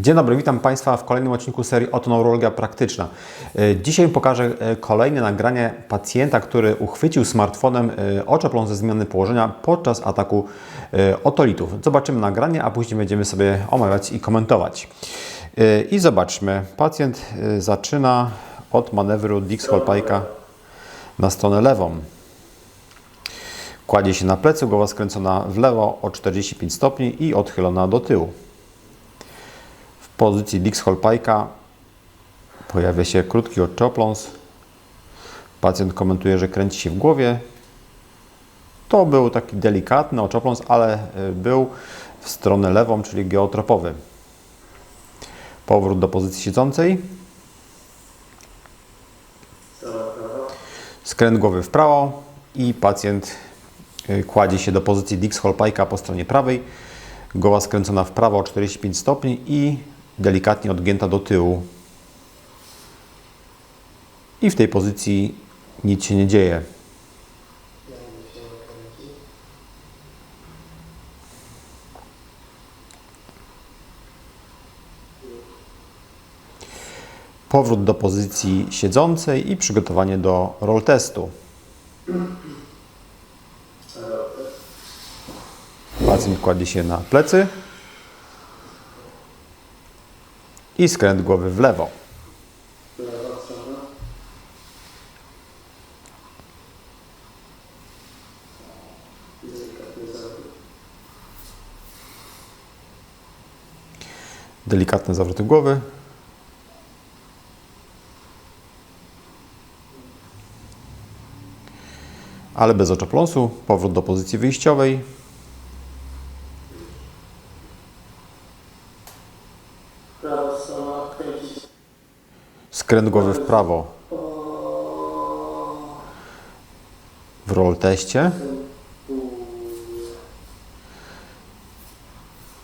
Dzień dobry, witam Państwa w kolejnym odcinku serii Otoneurologia Praktyczna. E, Dzisiaj pokażę e, kolejne nagranie pacjenta, który uchwycił smartfonem e, oczoplą ze zmiany położenia podczas ataku otolitów. Zobaczymy nagranie, a później będziemy sobie omawiać i komentować. I zobaczmy, pacjent zaczyna od manewru Dix-Holpajka na stronę lewą. Kładzie się na plecy, głowa skręcona w lewo o 45 stopni i odchylona do tyłu. Pozycji Dix-Holpajka pojawia się krótki oczopląs. Pacjent komentuje, że kręci się w głowie. To był taki delikatny oczopląs, ale y, był w stronę lewą, czyli geotropowy. Powrót do pozycji siedzącej. Skręt głowy w prawo i pacjent y, kładzie się do pozycji Dix-Holpajka po stronie prawej. Głowa skręcona w prawo o 45 stopni i delikatnie odgięta do tyłu. I w tej pozycji nic się nie dzieje. Powrót do pozycji siedzącej i przygotowanie do roll testu. Pacjent kładzie się na plecy i skręt głowy w lewo. Delikatne zawroty głowy. Ale bez oczopląsu. Powrót do pozycji wyjściowej. Prawa strona kręci się. Skręt głowy w prawo w roll teście.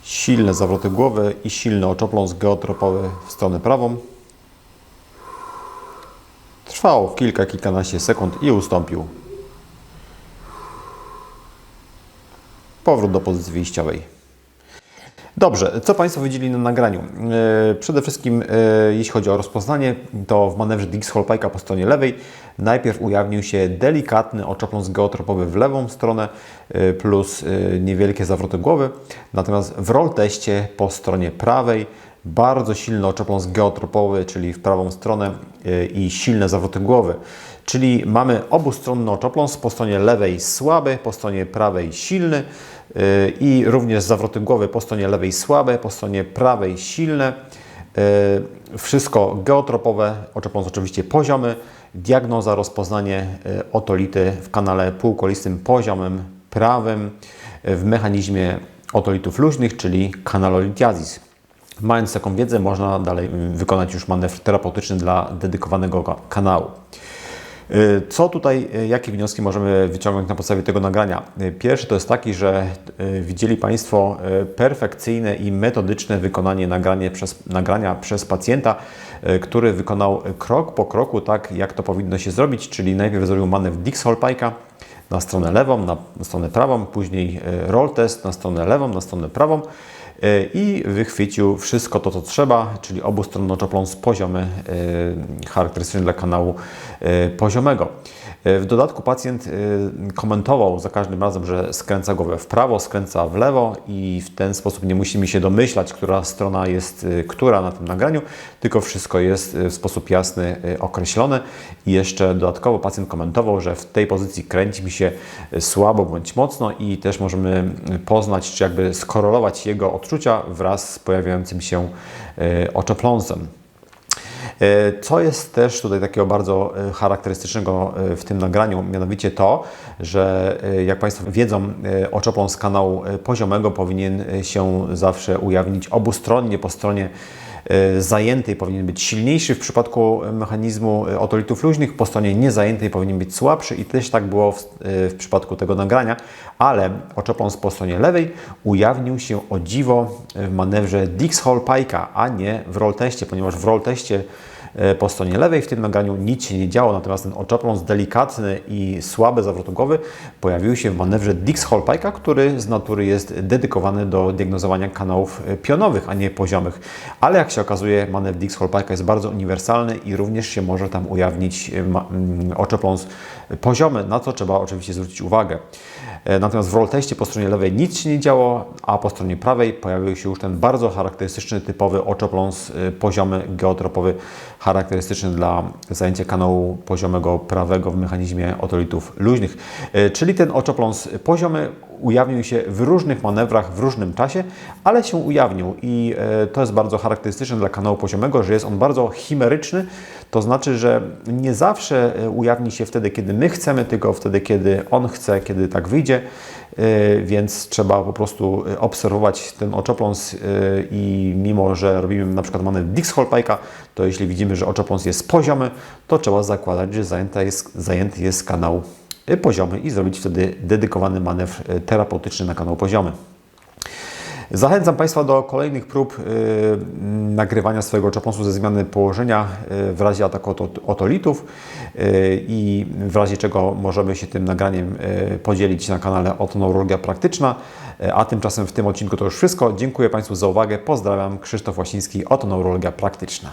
Silne zawroty głowy i silny oczopląs geotropowy w stronę prawą. Trwało kilka, kilkanaście sekund i ustąpił. Powrót do pozycji wyjściowej. Dobrze, co Państwo widzieli na nagraniu? E, Przede wszystkim, e, jeśli chodzi o rozpoznanie, to w manewrze Dix-Holpajka po stronie lewej najpierw ujawnił się delikatny oczopląs geotropowy w lewą stronę e, plus niewielkie zawroty głowy. Natomiast w roll teście po stronie prawej bardzo silny oczopląs geotropowy, czyli w prawą stronę i silne zawroty głowy. Czyli mamy obustronny oczopląs, po stronie lewej słaby, po stronie prawej silny yy, i również zawroty głowy po stronie lewej słabe, po stronie prawej silne. Yy, Wszystko geotropowe, oczopląs oczywiście poziomy. Diagnoza, rozpoznanie yy, otolity w kanale półkolistym poziomym prawym w mechanizmie otolitów luźnych, czyli kanalolitiazis. Mając taką wiedzę, można dalej mm, wykonać już manewr terapeutyczny dla dedykowanego ka- kanału. Y, Co tutaj, y, jakie wnioski możemy wyciągnąć na podstawie tego nagrania? Y, Pierwszy to jest taki, że widzieli Państwo perfekcyjne i metodyczne wykonanie nagranie przez, nagrania przez pacjenta, który wykonał krok po kroku tak, jak to powinno się zrobić, czyli najpierw zrobił manewr Dix-Holpajka na stronę lewą, na, stronę prawą, później roll test na stronę lewą, na stronę prawą i wychwycił wszystko to, co trzeba, czyli obustronny oczopląs poziomy, y, charakterystyczny dla kanału y, poziomego. Y, W dodatku pacjent y, komentował za każdym razem, że skręca głowę w prawo, skręca w lewo i w ten sposób nie musimy się domyślać, która strona jest y, która na tym nagraniu, tylko wszystko jest w sposób jasny określone. I jeszcze dodatkowo pacjent komentował, że w tej pozycji kręci mi się słabo bądź mocno i też możemy poznać, czy jakby skorelować jego odczucia wraz z pojawiającym się oczopląsem. E, Co jest też tutaj takiego bardzo e, charakterystycznego e, w tym nagraniu, mianowicie to, że jak Państwo wiedzą, oczopląs kanału poziomego powinien się zawsze ujawnić obustronnie po stronie zajętej powinien być silniejszy w przypadku mechanizmu e, otolitów luźnych, po stronie niezajętej powinien być słabszy i też tak było w, e, w przypadku tego nagrania, ale oczopląs po stronie lewej ujawnił się o dziwo w manewrze Dix-Hall-Pike'a, a nie w roll teście, ponieważ w roll teście e, po stronie lewej. W tym nagraniu nic się nie działo, natomiast ten oczopląs delikatny i słaby zawrotogowy pojawił się w manewrze Dix Holpike'a, który z natury jest dedykowany do diagnozowania kanałów e, pionowych, a nie poziomych. Ale jak się okazuje, manewr Dix Holpike'a jest bardzo uniwersalny i również się może tam ujawnić e, mm, oczopląs poziomy, na co trzeba oczywiście zwrócić uwagę. E, Natomiast w roll teście po stronie lewej nic się nie działo, a po stronie prawej pojawił się już ten bardzo charakterystyczny, typowy oczopląs poziomy geotropowy, charakterystyczny dla zajęcia kanału poziomego prawego w mechanizmie otolitów luźnych. E, Czyli ten oczopląs poziomy ujawnił się w różnych manewrach w różnym czasie, ale się ujawnił i e, to jest bardzo charakterystyczne dla kanału poziomego, że jest on bardzo chimeryczny, to znaczy, że nie zawsze e, ujawni się wtedy, kiedy my chcemy, tylko wtedy, kiedy on chce, kiedy tak wyjdzie, E, więc trzeba po prostu obserwować ten oczopląs i mimo, że robimy na przykład manewr Dix Holpike'a, to jeśli widzimy, że oczopląs jest poziomy, to trzeba zakładać, że zajęta jest, zajęty jest kanał poziomy i zrobić wtedy dedykowany manewr e, terapeutyczny na kanał poziomy. Zachęcam Państwa do kolejnych prób y, nagrywania swojego oczopląsu ze zmiany położenia y, w razie ataku oto- otolitów y, i w razie czego możemy się tym nagraniem y, podzielić na kanale Otoneurologia Praktyczna. Y, A tymczasem w tym odcinku to już wszystko. Dziękuję Państwu za uwagę. Pozdrawiam. Krzysztof Łasiński, Otoneurologia Praktyczna.